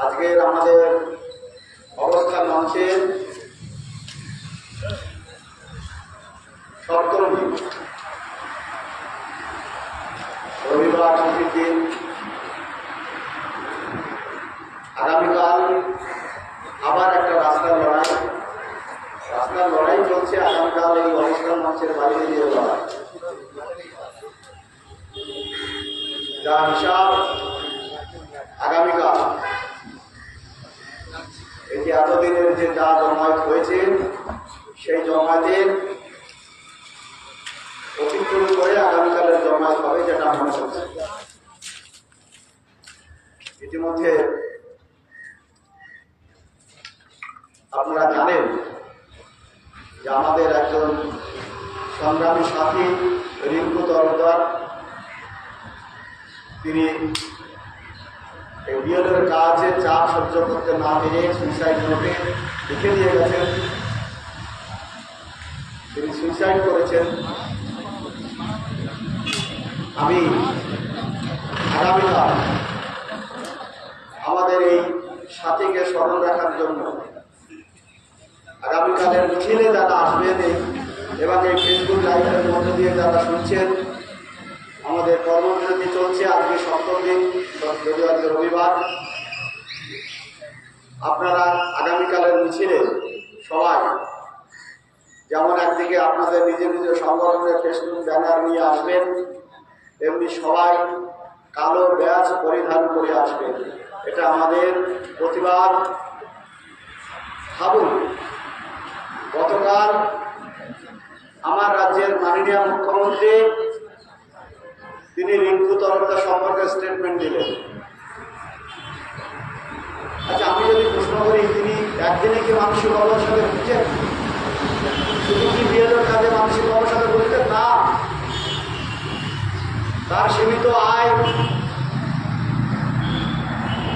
আজকের আমাদের অবস্থান মঞ্চের সপ্তমী। রবিবার ছুটির দিন। আগামীকাল আবার একটা রাস্তার লড়াই। রাস্তার লড়াই চলছে, আগামীকাল এই অনুষ্ঠান মঞ্চের বাইরে দিয়ে লড়াই। যা হিসাব, আগামীকাল। এই যে এতদিনের যে যা জমায়েত হয়েছে, সেই জমায়েতের অতিক্রম করে আগামীকালের জমায়েত হবে যেটা মনে হচ্ছে। ইতিমধ্যে আপনারা জানেন যে আমাদের একজন সংগ্রামী সাথী, রিঙ্কু তরফদার তিনি বিএলের কাজে চাপ সহ্য করতে না পেরে সুইসাইড নোটে লিখে দিয়ে গেছেন। তিনি সুইসাইড করেছেন। আমি আগামীকাল আমাদের এই সাথীকে স্মরণ রাখার জন্য আগামীকালের মিছিলে যারা আসবেন এবং এই ফেসবুক লাইভের মধ্যে দিয়ে যারা শুনছেন কর্মবিরতি চলছে, আজকে সপ্তম দিন যদিও আজকে রবিবার। আপনারা আগামীকালের মিছিলে সবাই যেমন একদিকে আপনাদের নিজের নিজের সংগঠনের ফেসবুক ব্যানার নিয়ে আসবেন, তেমনি সবাই কালো ব্যাজ পরিধান করে আসবেন। এটা আমাদের প্রতিবাদ। ভাবুন, গতকাল আমার রাজ্যের মাননীয় মুখ্যমন্ত্রী তিনি রিঙ্কু তরফদার সম্পর্কে স্টেটমেন্ট দিলেন। আচ্ছা আমি যদি প্রশ্ন করি, তিনি একদিনে কি মানসিক অবসাদে ভুগছেন? শুধু কি বিয়ের কাজে মানসিক অবসাদে ভুগছেন? না। তার সীমিত আয়।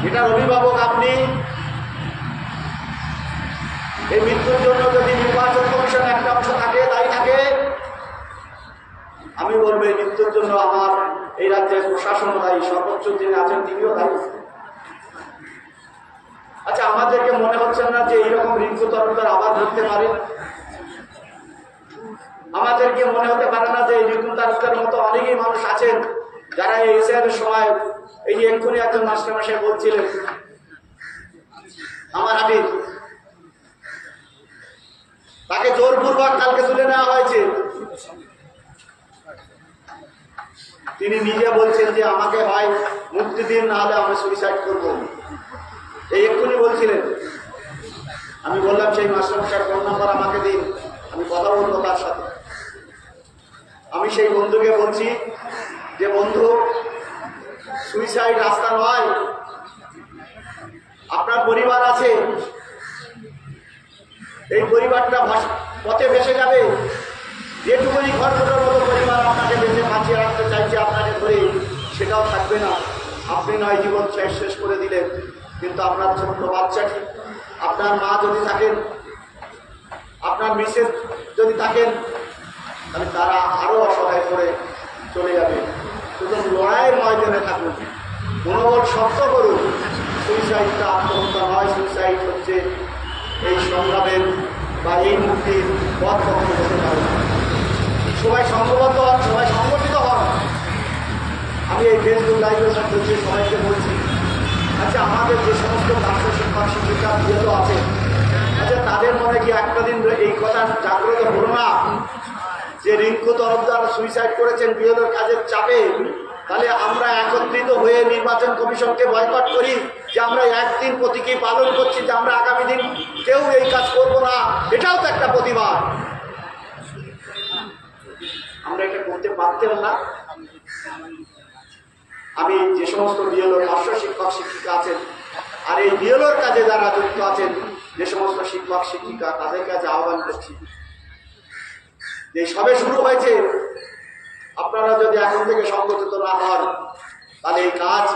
এটার অভিভাবক আপনি। এই মৃত্যুর জন্য যদি নির্বাচন কমিশন একটা অংশ থাকে দায়ী থাকে। আমি বলব, এই মৃত্যুর জন্য আমার এই রাজ্যের প্রশাসন দায়ী, সর্বোচ্চ যিনি আছেন তিনিও দায়ী। আচ্ছা আমাদেরকে মনে হচ্ছে না যে এইরকম রিঙ্কু তরফদার আবার ধরতে পারে? আমাদেরকে মনে হতে পারে না যে রিঙ্কু তরফদার মতো অনেকেই মানুষ আছেন, যারা এই এসআইয়ের সময় এই যে এক্ষুনি একজন মাস্টার মাসে বলছিলেন, আমার হাবিব তাকে জোরপূর্বক কালকে তুলে নেওয়া হয়েছে। তিনি নিজে বলছেন যে আমাকে হয় মুক্তি দিন, না হলে আমি সুইসাইড করব। এই এক্ষুনি বলছিলেন। আমি বললাম, সেই মাস্টারমশাইয়ের ফোন নাম্বার আমাকে দিন। আমি কথা বলব তার সাথে। আমি সেই বন্ধুকে বলছি যে, বন্ধু সুইসাইড রাস্তা নয়। আপনার পরিবার আছে। এই পরিবারটা পথে ভেসে যাবে। যেটুকুনি ঘর ছোটোর মতো পরিবার আপনাকে বেঁচে বাঁচিয়ে রাখতে চাইছে আপনাকে ধরে সেটাও থাকবে না। আপনি নয়, জীবন শেষ শেষ করে দিলেন। কিন্তু আপনার ছোট্ট বাচ্চাটি, আপনার মা যদি থাকেন, আপনার মিসেস যদি থাকেন, তাহলে তারা আরও অসহায় করে চলে যাবে। সুতরাং লড়াইয়ের ময়দানে থাকুন। মনোবল শক্ত করুন। সুইসাইডটা আত্মহত্যা নয়। সুইসাইড হচ্ছে এই সংগ্রামের বা এই মুক্তির পথ কখনো হতে পারে সবাই সংঘবদ্ধ হন, সবাই সংগঠিত হন। আমি এই ফেসবুক লাইভের মাধ্যমে সবাইকে বলছি আচ্ছা আমাদের যে সমস্ত ছাত্র শিক্ষক শিক্ষিকা বিরত আছে আচ্ছা তাদের মনে কি একটা দিন এই কথা জাগ্রত হলো না? যে রিঙ্কু তরফদার সুইসাইড করেছেন বিরোধের কাজের চাপে, তাহলে আমরা একত্রিত হয়ে নির্বাচন কমিশনকে বয়কট করি, যে আমরা একদিন প্রতীকী পালন করছি, যে আমরা আগামী দিন কেউ এই কাজ করব না, এটাও তো একটা প্রতিবাদ। আমরা এটা করতে পারতেন না। আমি যে সমস্ত বিএলওর পার্শ্ব শিক্ষক শিক্ষিকা আছেন, আর এই বিএলওর কাজে যারা যুক্ত আছেন, যে সমস্ত শিক্ষক শিক্ষিকা, তাদের কাছে আহ্বান করছি যে সবে শুরু হয়েছে। আপনারা যদি এখন থেকে সংগঠিত না হন, তাহলে এই কাজ,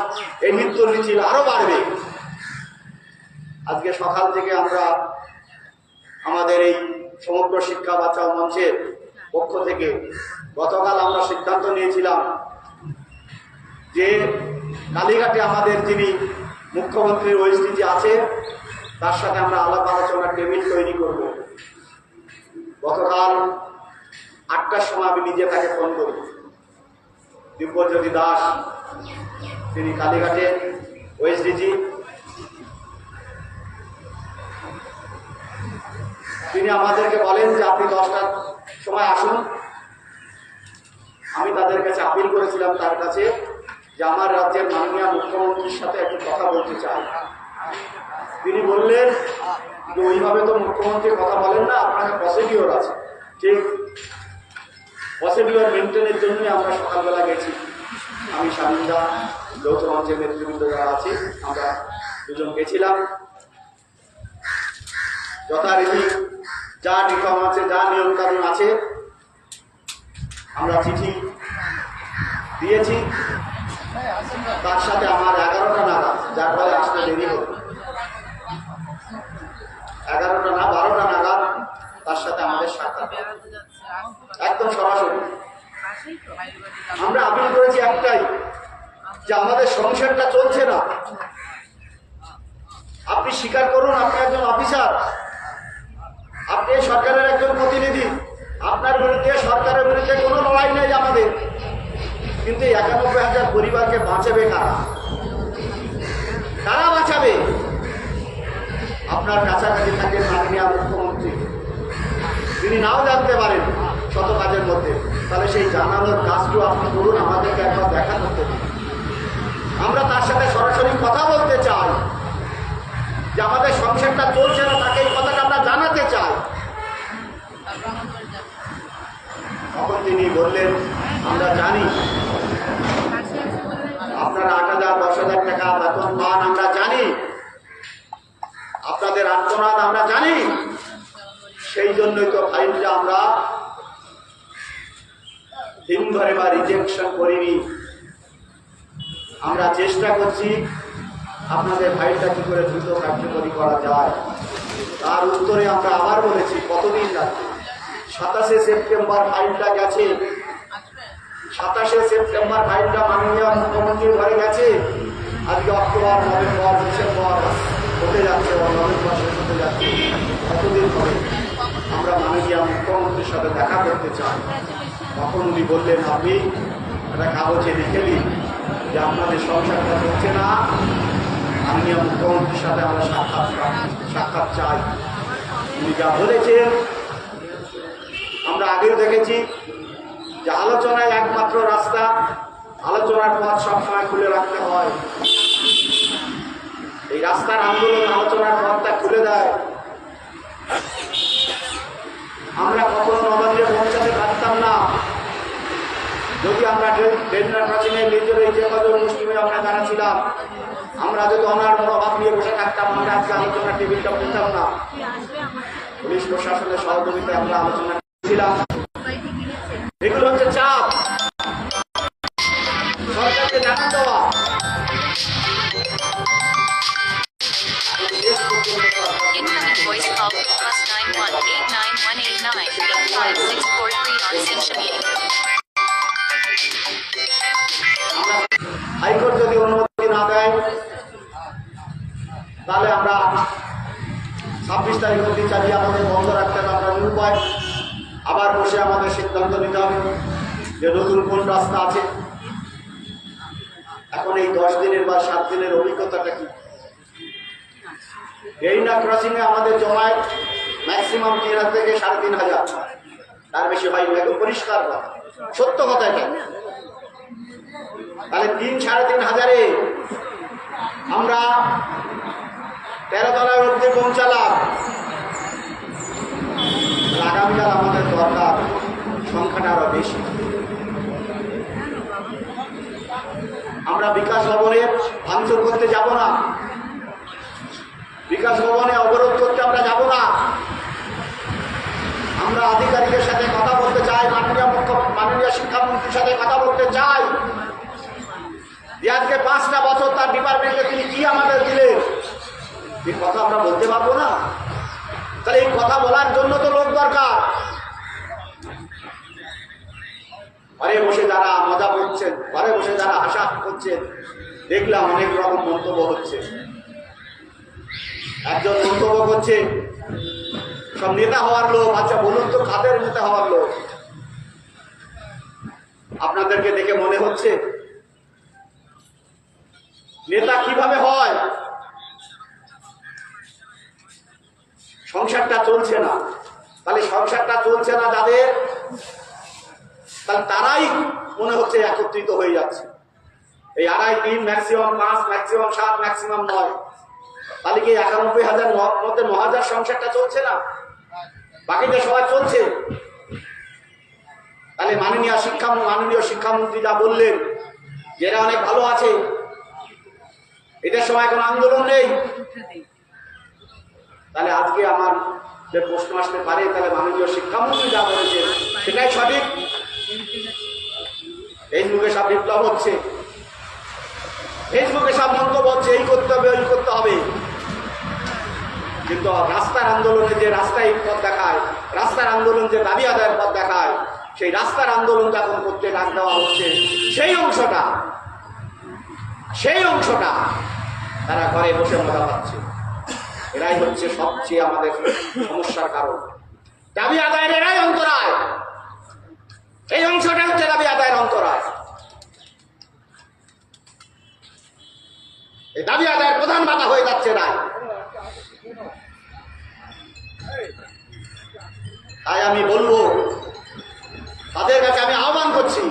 এই মৃত্যুর মিছিল আরও বাড়বে। আজকে সকাল থেকে আমরা আমাদের এই সমগ্র শিক্ষা বাঁচাও মঞ্চের পক্ষ থেকে গতকাল আমরা সিদ্ধান্ত নিয়েছিলাম যে কালীঘাটে আমাদের যিনি মুখ্যমন্ত্রীর পরিস্থিতি আছে তার সাথে আমরা আলাপ আলোচনার টেবিল তৈরি করব। গতকাল আটটার সময় আমি নিজে তাকে ফোন করি। দিব্যজ্যোতি দাস, তিনি কালীঘাটে ওএসডিজি তিনি আমাদেরকে বলেন যে আপনি দশটার সময় আসুন। আমি তাদের কাছে আপিল করেছিলাম তার কাছে যে আমার রাজ্যের মাননীয় মুখ্যমন্ত্রীর সাথে একটু কথা বলতে চাই। তিনি বললেন যে ওইভাবে তো মুখ্যমন্ত্রী কথা বলেন না আপনাকে প্রসিডিওর আছে। ঠিক প্রসিডিওর মেনটেনের জন্যই আমরা সকালবেলা গেছি। আমি স্বামীদা যৌথ নেতৃবৃন্দ যারা আছে, আমরা দুজন গেছিলাম। যথারীতি যা নিয়ম আছে, যা নিয়ম কানুন আছে, আমরা চিঠি দিয়েছি। তার সাথে আমার এগারোটা নাগাদ, যার ফলে আসতে দেরি হলো। এগারোটা না, বারোটা নাগাদ তার সাথে আমাদের সাক্ষাৎ একদম সরাসরি। আমরা আপিল করেছি একটাই, যে আমাদের সংসারটা চলছে না। আপনি স্বীকার করুন, আপনি একজন অফিসার আপনি এই সরকারের একজন প্রতিনিধি। আপনার বিরুদ্ধে, সরকারের বিরুদ্ধে কোনো লড়াই নেই আমাদের। কিন্তু একানব্বই হাজার পরিবারকে বাঁচাবে কারা? কারা বাঁচাবে? আপনার কাছাকাছি থাকেন মাননীয় মুখ্যমন্ত্রী। তিনি নাও জানতে পারেন শত কাজের মধ্যে। তাহলে সেই জানানোর কাজটিও আপনি করুন আমাদেরকে একবার দেখা করতে আমরা তার সাথে সরাসরি কথা বলতে চাই। যে আমাদের সংসারটা চলছে না, তাকে এই কথাটা আমরা জানাতে চাই। তখন তিনি বললেন, আমরা জানি আপনারা আট হাজার, দশ হাজার টাকা বেতন পান, আমরা জানি। আপনাদের আত্মনাদ আমরা জানি। সেই জন্যই তো ফাইলটা আমরা দিন ধরে বা রিজেকশন করিনি। আমরা চেষ্টা করছি আপনাদের ফাইলটা কি করে দ্রুত কার্যকরী করা যায়। তার উত্তরে আমরা আবার বলেছি, কতদিন লাগবে? সাতাশে সেপ্টেম্বর ফাইলটা গেছে। সাতাশে সেপ্টেম্বর ফাইলটা মাননীয় মুখ্যমন্ত্রীর ঘরে গেছে। আজকে অক্টোবর, নভেম্বর, ডিসেম্বর হতে যাচ্ছে, বা নভেম্বর শেষ হতে যাচ্ছে। কতদিন হবে আমরা মাননীয় মুখ্যমন্ত্রীর সাথে দেখা করতে চাই। তখন উনি বললেন, আপনি একটা কাগজে লিখে দিন যে আপনাদের সংসারটা হচ্ছে না। মাননীয় মুখ্যমন্ত্রীর সাথে আমরা সাক্ষাৎ সাক্ষাৎ চাই। উনি যা বলেছেন আমরা আগেও দেখেছি যে আলোচনায় একমাত্র রাস্তা, আলোচনার পথ সবসময় খুলে রাখতে হয়। এই রাস্তার আন্দোলন আলোচনার পথটা খুলে দেয়। আমরা কখনো নবান্নে পৌঁছাতে পারতাম না। যদি আমরা ডেন্ডার প্রাচীনের নিজের এই যে কজন মুসলিমে আমরা যারা ছিলাম, আমরা যদি অনার মনোভাব নিয়ে বসে থাকতাম, আমরা আজকে আলোচনার টেবিলটা পেতাম না। পুলিশ প্রশাসনের সহযোগিতায় আমরা আলোচনা ছিলাম রাস্তা আছে। এখন এই দশ দিনের বা সাত দিনের অভিজ্ঞতাটা কি? গেরিনা ক্রসিংয়ে আমাদের জমায় ম্যাক্সিমাম তিন হাজার থেকে সাড়ে তিন হাজার। তার বেশি হয়নি একদম পরিষ্কার কথা। সত্য কথা এটা। তাহলে তিন সাড়ে তিন হাজারে আমরা তেরো তলার অব্দি পৌঁছালাম। আগামীকাল আমাদের দরকার সংখ্যাটা আরও বেশি। আমরা বিকাশ ভবনে ভাঙচুর করতে যাব না। বিকাশ ভবনে অবরোধ করতে আমরা যাব না। আমরা আধিকারিকের সাথে কথা বলতে চাই, মাননীয় মুখ্য মাননীয় শিক্ষামন্ত্রীর সাথে কথা বলতে চাই। আজকে পাঁচটা বছর তার ডিপার্টমেন্টে তিনি কি আমাদের দিলেন? এই কথা আমরা বলতে পারব না। তাহলে এই কথা বলার জন্য তো লোক দরকার। ঘরে বসে যারা মজা করছেন, ঘরে বসে যারা হাসা করছেন। দেখলাম অনেক রকম মন্তব্য হচ্ছে। একজন মন্তব্য করছে, সব নেতা হওয়ার লোক আচ্ছা বলুন তো কাদের নেতা হওয়ার লোক? আপনাদেরকে দেখে মনে হচ্ছে, নেতা কীভাবে হয়? সংসারটা চলছে না। তাহলে সংসারটা চলছে না যাদের তাহলে তারাই মনে হচ্ছে একত্রিত হয়ে যাচ্ছে। এই আড়াই তিন ম্যাক্সিমাম পাঁচ ম্যাক্সিমাম সাত ম্যাক্সিমাম নয়। তাহলে কি একানব্বই হাজার মধ্যে ন হাজার সংসারটা চলছে না? বাকিটা সবাই চলছে? তাহলে মাননীয় শিক্ষা মাননীয় শিক্ষামন্ত্রী যা বললেন, যে এরা অনেক ভালো আছে। এটার সময় কোনো আন্দোলন নেই। তাহলে আজকে আমার যে প্রশ্ন আসতে পারে, তাহলে মাননীয় শিক্ষামন্ত্রী যা বলেছেন, সেটাই সঠিক। ফেসবুকে সব বিপ্লব হচ্ছে। ফেসবুকে সব মন্তব্য হচ্ছে, এই করতে হবে, ওই করতে হবে। কিন্তু রাস্তার আন্দোলনে যে রাস্তায় পথ দেখায়, রাস্তার আন্দোলন যে দাবি আদায়ের পথ দেখায়, সেই রাস্তার আন্দোলন যখন করতে ডাক দেওয়া হচ্ছে। সেই অংশটা সেই অংশটা তারা ঘরে বসে মজা পাচ্ছে। এরাই হচ্ছে সবচেয়ে আমাদের সমস্যার কারণ। দাবি আদায়ের এরাই অন্তরায়। এই অংশটা হচ্ছে দাবি আদায়ের অন্তরায় এই দাবি আদায়ের প্রধান বাধা হয়ে যাচ্ছে না তাই আমি বলব, তাদের কাছে আমি আহ্বান করছি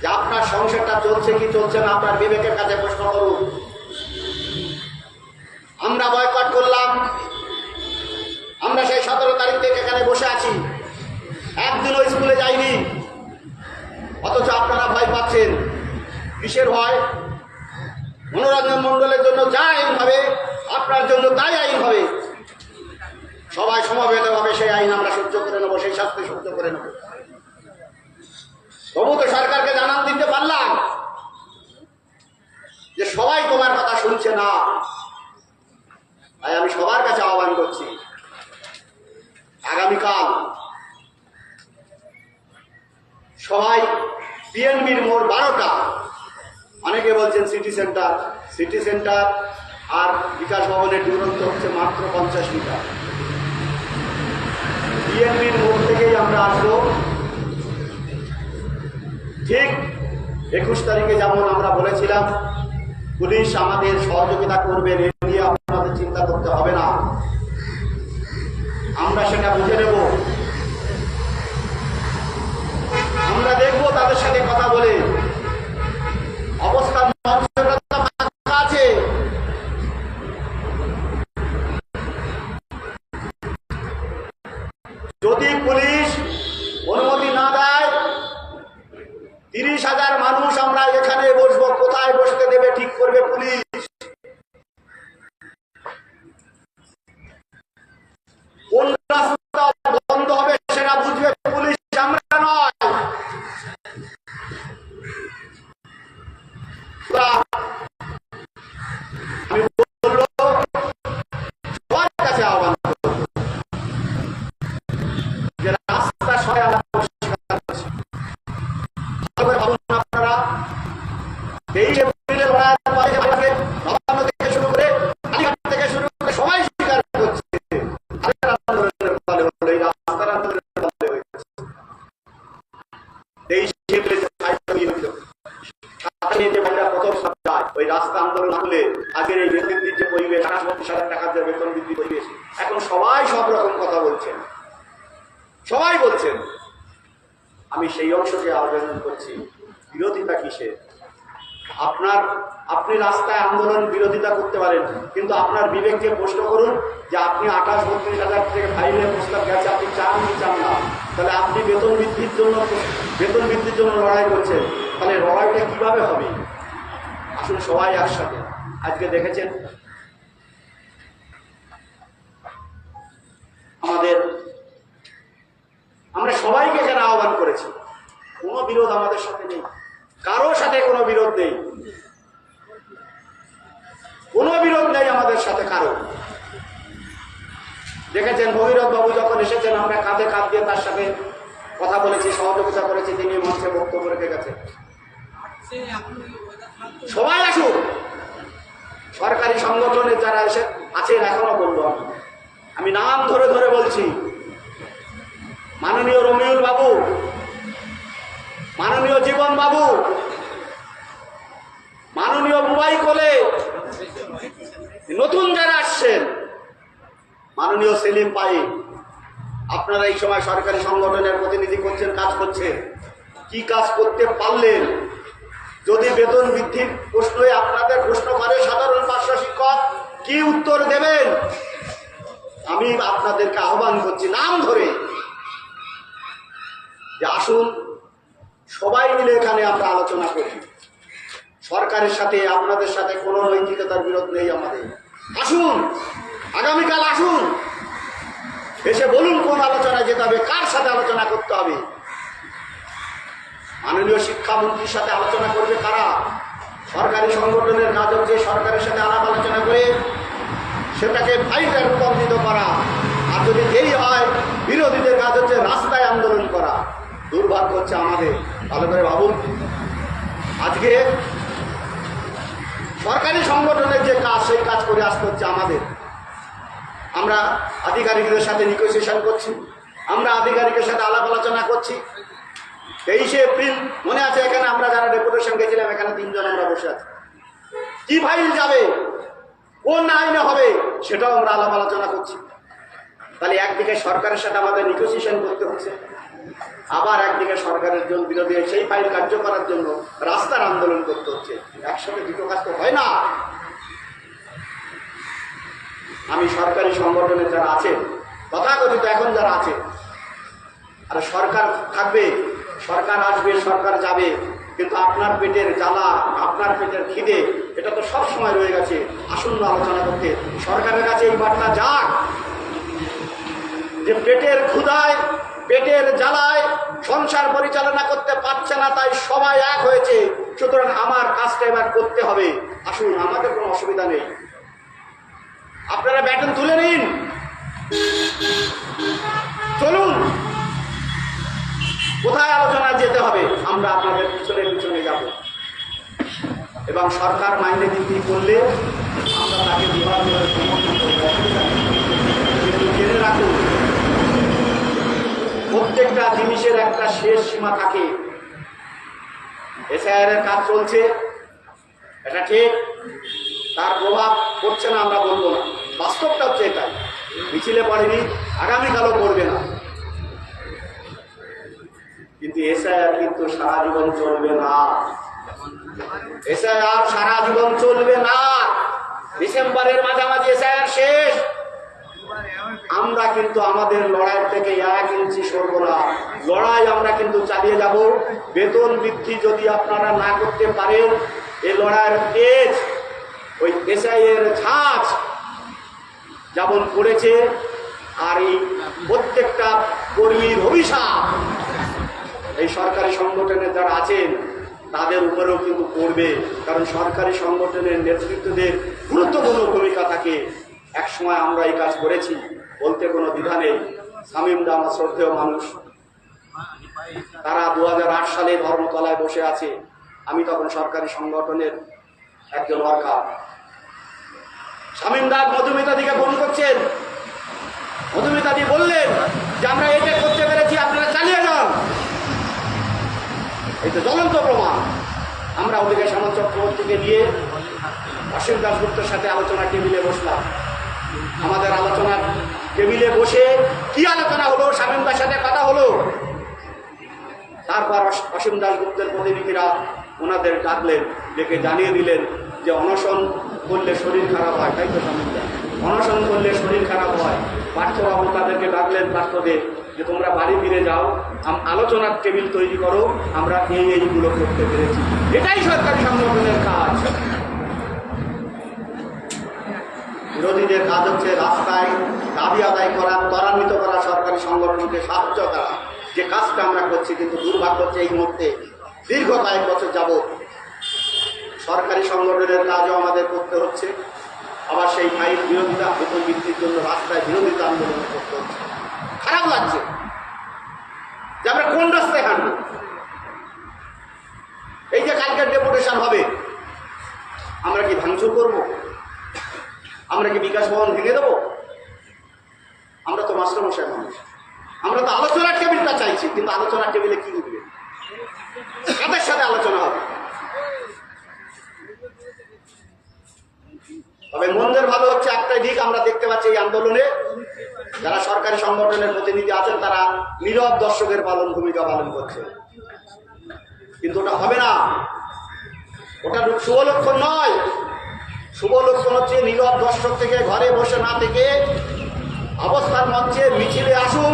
যে আপনার সংসারটা চলছে কি চলছে না, আপনার বিবেকের কাছে প্রশ্ন করুন। আমরা বয়কট করলাম একদিনও স্কুলে যাইনি অথচ আপনারা ভয় পাচ্ছেন। কিসের ভয়? মনোরঞ্জন মণ্ডলের জন্য যা আইন হবে, আপনার জন্য তাই আইন হবে। সবাই সমবেতভাবে সেই আইন আমরা সহ্য করে নেব, সেই শাস্তি সহ্য করে নেব। তবু তো সরকারকে জানান দিতে পারলাম যে সবাই তোমার কথা শুনছে না। তাই আমি সবার কাছে আহ্বান করছি, আগামীকাল সবাই বিএনপির মোড় বারোটা। অনেকে বলছেন সিটি সেন্টার সিটি সেন্টার আর বিকাশ ভবনের দূরত্ব হচ্ছে মাত্র পঞ্চাশ মিটার। বিএনপির মোড় থেকেই আমরা আসব। ঠিক একুশ তারিখে যেমন আমরা বলেছিলাম, পুলিশ আমাদের সহযোগিতা করবে, এ নিয়ে আপনাদের চিন্তা করতে হবে না। আমরা সেটা বুঝে নেব। আমরা দেখব তাদের সাথে কথা বলে। অবস্থান মঞ্চটা তো ফাঁকা আছে যদি পুলিশ অনুমতি না দেয় তিরিশ হাজার মানুষ আমরা এখানে বসবো কোথায় বসতে দেবে ঠিক করবে পুলিশ কোন রাস্তা বন্ধ হবে সেটা বুঝবে পুলিশ আমরা নয় তা আমি বলব সবার কাছে আহ্বান করব যে রাস্তা সবাই আমরা পরিষ্কার করছি। ভালো করে ভাবুন আপনারা তেইশ এপ্রিলে লড়াইয়ের পরে আমাকে নবান্ন থেকে শুরু করে কালীঘাট থেকে শুরু করে সবাই স্বীকার করছে আরেকটা আন্দোলনের ফলে হলো, এই রাস্তার আন্দোলনের ফলে হয়েছে। তেইশ এপ্রিলে সাহিত্য হয়েছিল। সাথে নিয়ে যে বাড়িটা প্রথম সপ্তাহে ওই রাস্তা আন্দোলন হলে আগের এই বেতন যে পরিবেশ আঠাশ বত্রিশ হাজার টাকার যে বেতন বৃদ্ধি পরিবেশ, এখন সবাই সব রকম কথা বলছেন। সবাই বলছেন। আমি সেই অংশকে আবেদন করছি, বিরোধিতা কিসের? আপনার, আপনি রাস্তায় আন্দোলন বিরোধিতা করতে পারেন, কিন্তু আপনার বিবেককে প্রশ্ন করুন যে আপনি আঠাশ, বত্রিশ হাজার থেকে ফাইলের প্রস্তাব গেছে, আপনি চান কি চান না? তাহলে আপনি বেতন বৃদ্ধির জন্য, বেতন বৃদ্ধির জন্য লড়াই করছেন। তাহলে লড়াইটা কীভাবে হবে? আসলে সবাই একসাথে। আজকে দেখেছেন আমাদের, আমরা সবাইকে এখানে আহ্বান করেছি। কোনো বিরোধ আমাদের সাথে নেই। কারও সাথে কোনো বিরোধ নেই। কোনো বিরোধ নেই আমাদের সাথে কারও দেখেছেন ভগীরথ বাবু যখন এসেছেন, আমরা কাঁধে কাঁধ দিয়ে তার সাথে কথা বলেছি সহযোগিতা করেছি, তিনি মঞ্চে বক্তব্য রেখে গেছেন। সবাই আসুক। সরকারি সংগঠনের যারা এসে আছেন, এখনও বলব আমি। নাম ধরে ধরে বলছি, মাননীয় রমিউল বাবু, মাননীয় জীবন বাবু, মাননীয় বুবাই কোলে নতুন যারা আসছেন, মাননীয় সেলিম পাই, আপনারা এই সময় সরকারি সংগঠনের প্রতিনিধি করছেন, কাজ করছেন। কি কাজ করতে পারলেন? যদি বেতন বৃদ্ধির প্রশ্নে আপনাদের প্রশ্ন করে সাধারণ পার্শ্ব শিক্ষক, কি উত্তর দেবেন? আমি আপনাদেরকে আহ্বান করছি, নাম ধরে। যে আসুন, সবাই মিলে এখানে আমরা আলোচনা করি। সরকারের সাথে, আপনাদের সাথে কোনো নৈতিকতার বিরোধ নেই আমাদের। আসুন, আগামীকাল আসুন। এসে বলুন কোন আলোচনায় যেতে হবে, কার সাথে আলোচনা করতে হবে। মাননীয় শিক্ষামন্ত্রীর সাথে আলোচনা করবে কারা? সরকারি সংগঠনের কাজ হচ্ছে সরকারের সাথে আলাপ আলোচনা করে সেটাকে ফাইটে রূপান্তরিত করা আর যদি এই হয়, বিরোধীদের কাজ হচ্ছে রাস্তায় আন্দোলন করা। দুর্ভাগ্য হচ্ছে আমাদের। ভালো করে ভাবুন। আজকে সরকারি সংগঠনের যে কাজ, সেই কাজ করে আসতে হচ্ছে আমাদের। আমরা আধিকারিকদের সাথে নিগোসিয়েশন করছি, আমরা আধিকারিকের সাথে আলাপ আলোচনা করছি। তেইশে এপ্রিল, মনে আছে এখানে আমরা যারা ডেপুটেশন গেছিলাম, এখানে তিনজন আমরা বসে আছি। কি ফাইল যাবে? কোন আইনে হবে? সেটাও আমরা আলাপ আলোচনা করছি। তাহলে একদিকে সরকারের সাথে আমাদের নিগোসিয়েশন করতে হচ্ছে। আবার একদিকে সরকারের জন্য বিরোধী সেই ফাইল কার্য করার জন্য রাস্তার আন্দোলন করতে হচ্ছে। একসাথে দুটো কাজ তো হয় না। আমি সরকারি সংগঠনের যারা আছেন, তথাকথিত এখন যারা আছে আর সরকার থাকবে সরকার আসবে, সরকার যাবে। কিন্তু আপনার পেটের জ্বালা, আপনার পেটের খিদে, এটা তো সব সময় রয়ে গেছে। আসন্ন আলোচনা করতে। সরকারের কাছে এই বার্তা যাক। যে পেটের ক্ষুধায়, পেটের জ্বালায় সংসার পরিচালনা করতে পারছে না, তাই সবাই এক হয়েছে। সুতরাং আমার কাজটা এবার করতে হবে। আসুন, আমাদের কোনো অসুবিধা নেই। আপনারা ব্যাটন তুলে নিন। চলুন। কোথায় আলোচনায় যেতে হবে? আমরা আপনাদের পিছনে পিছনে যাব। এবং সরকার মাইনে বৃদ্ধি করলে আমরা তাকে বিভাগ কিন্তু জেনে রাখুন, প্রত্যেকটা জিনিসের একটা শেষ সীমা থাকে। এসআইআর এর কাজ চলছে, এটা ঠিক, তার প্রভাব পড়ছে না, আমরা বলব না। বাস্তবটা হচ্ছে এটাই। মিছিলে পড়েনি, আগামীকালও পড়বে না। কিন্তু এসআইআর কিন্তু সারা জীবন চলবে না। এসআইআর সারা জীবন চলবে না। ডিসেম্বরের মাঝামাঝি এসআইআর শেষ। আমরা কিন্তু আমাদের লড়াই থেকে এক ইঞ্চি সরব না। লড়াই আমরা কিন্তু চালিয়ে যাব। বেতন বৃদ্ধি যদি আপনারা না করতে পারেন এই লড়াইয়ের তেজ, ওই এসআই এর ঝাঁজ যেমন পড়েছে, আর এই প্রত্যেকটা কর্মীর অভিশাপ এই সরকারি সংগঠনের যারা আছেন, তাদের উপরেও কিন্তু পড়বে, কারণ সরকারি সংগঠনের নেতৃত্বদের গুরুত্বপূর্ণ ভূমিকা থাকে। এক সময় আমরা এই কাজ করেছি, বলতে কোনো দ্বিধা নেই। আমার শ্রদ্ধেয় মানুষ। তারা দু হাজার আট সালে ধর্মতলায় বসে আছে। আমি তখন সরকারি সংগঠনের একজন ওয়ার্কার। শামীমদা মধুমিতাদিকে ফোন করছেন। মধুমিতাদি বললেন যে, আমরা এটা করতে পেরেছি আপনারা চালিয়ে যান তো জ্বলন্ত প্রমাণ। আমরা ওদিকে শ্যামল চক্রবর্তীকে নিয়ে অসীম দাসগুপ্তের সাথে আলোচনা টেবিলে বসলাম। আমাদের আলোচনার টেবিলে বসে কি আলোচনা হলো? স্বামীমদার সাথে কথা হলো। তারপর অস- অসীম দাসগুপ্তের প্রতিনিধিরা ওনাদের ডাকলেন, ডেকে জানিয়ে দিলেন যে অনশন করলে শরীর খারাপ হয়। তাই তো স্বামীমদা অনশন করলে শরীর খারাপ হয়। পার্থবাবু তাদেরকে ডাকলেন পার্থদের যে তোমরা বাড়ি ফিরে যাও আলোচনার টেবিল তৈরি করো, আমরা এই এইগুলো করতে পেরেছি। এটাই সরকারি সংগঠনের কাজ। বিরোধীদের কাজ হচ্ছে রাস্তায় দাবি আদায় করা, ত্বরান্বিত করা সরকারি সংগঠনকে সাহায্য করা। যে কাজটা আমরা করছি কিন্তু দুর্ভাগ্য হচ্ছে এই মুহূর্তে দীর্ঘ কয়েক বছর যাবৎ সরকারি সংগঠনের কাজও আমাদের করতে হচ্ছে। আবার সেই ফাইল বিরোধিতা বেতন বৃদ্ধির জন্য রাস্তায় বিরোধিতা আন্দোলন করতে হচ্ছে। খারাপ লাগছে। যে আমরা কোন রাস্তায় হাঁটব? এই যে কালকের ডেপুটেশন হবে, আমরা কি ভাঙচুর করব? আমরা কি বিকাশ ভবন ভেঙে দেবো? আমরা তো মাস্টারমশাই মানুষ। আমরা তো আলোচনার টেবিলটা চাইছি, কিন্তু আলোচনার টেবিলে কি উঠবে? কাদের সাথে আলোচনা হবে? তবে মন্দের ভালো হচ্ছে, একটাই দিক, আমরা দেখতে পাচ্ছি এই আন্দোলনে যারা সরকারি সংগঠনের প্রতিনিধি আছেন, তারা নীরব দর্শকের পালন, ভূমিকা পালন করছে। কিন্তু ওটা হবে না। ওটা শুভ লক্ষণ নয়। শুভ লক্ষণ হচ্ছে নীরব দর্শক থেকে ঘরে বসে না থেকে অবস্থান মঞ্চে মিছিলে আসুন।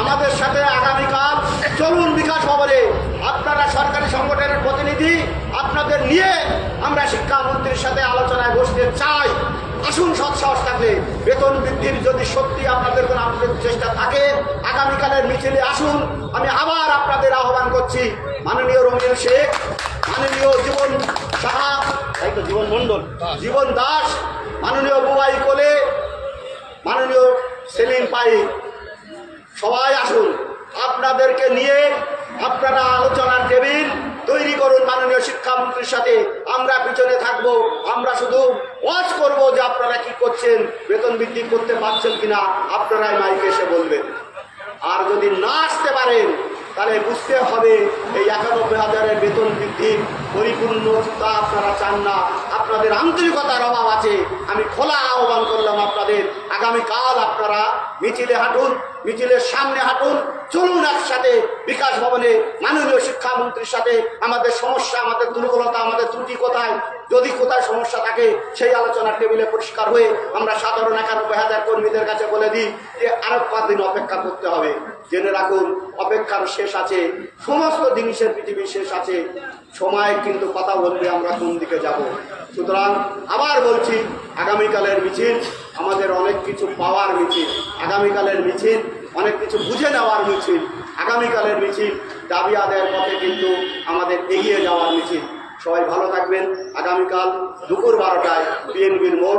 আমাদের সাথে আগামীকাল চলুন বিকাশ ভবনে। আপনারা সরকারি সংগঠনের প্রতিনিধি, আপনাদের নিয়ে আমরা শিক্ষামন্ত্রীর সাথে আলোচনায় বসতে চাই। আসুন সৎসাহস থাকলে। বেতন বৃদ্ধির যদি সত্যি আপনাদের কোনো আন্তরিক চেষ্টা থাকে, আগামীকালের মিছিলে আসুন। আমি আবার আপনাদের আহ্বান করছি। মাননীয় রঙিন শেখ, মাননীয় জীবন সাহা তাই তো জীবন মণ্ডল, জীবন দাস, মাননীয় বুবাই কোলে, মাননীয় সেলিম পাই। সবাই আসুন। আপনাদেরকে নিয়ে আপনারা আলোচনার টেবিল তৈরি করুন মাননীয় শিক্ষামন্ত্রীর সাথে। আমরা পিছনে থাকব, আমরা শুধু ওয়াচ করব যে আপনারা কি করছেন, বেতন বৃদ্ধি করতে পারছেন কিনা, আপনারাই মাইকে এসে বলবেন। আর যদি না আসতে পারেন, তাহলে বুঝতে হবে এই একানব্বই হাজারের বেতন বৃদ্ধির পরিপূর্ণতা আপনারা চান না। আপনাদের আন্তরিকতার অভাব আছে। আমি খোলা আহ্বান করলাম আপনাদের। আগামীকাল আপনারা মিছিলে হাঁটুন, মিছিলের সামনে হাঁটুন, চলুন একসাথে বিকাশ ভবনে মাননীয় শিক্ষামন্ত্রীর সাথে। আমাদের সমস্যা, আমাদের দুর্বলতা, আমাদের ত্রুটি কোথায়? যদি কোথায় সমস্যা থাকে, সেই আলোচনার টেবিলে পরিষ্কার হয়ে আমরা সাধারণ একানব্বই হাজার কর্মীদের কাছে বলে দিই যে আরও দিন অপেক্ষা করতে হবে। জেনে রাখুন, অপেক্ষার শেষ আছে, সমস্ত জিনিসের পৃথিবীর শেষ আছে। সময় কিন্তু কথা বলবে আমরা কোন দিকে যাব। সুতরাং আবার বলছি, আগামীকালের মিছিল, আমাদের অনেক কিছু পাওয়ার মিছিল, আগামীকালের মিছিল, অনেক কিছু বুঝে নেওয়ার মিছিল, আগামীকালের মিছিল, দাবি আদায়ের পথে কিন্তু আমাদের এগিয়ে যাওয়ার মিছিল। সবাই ভালো থাকবেন। আগামীকাল দুপুর বারোটায় বিএনপির মোড়।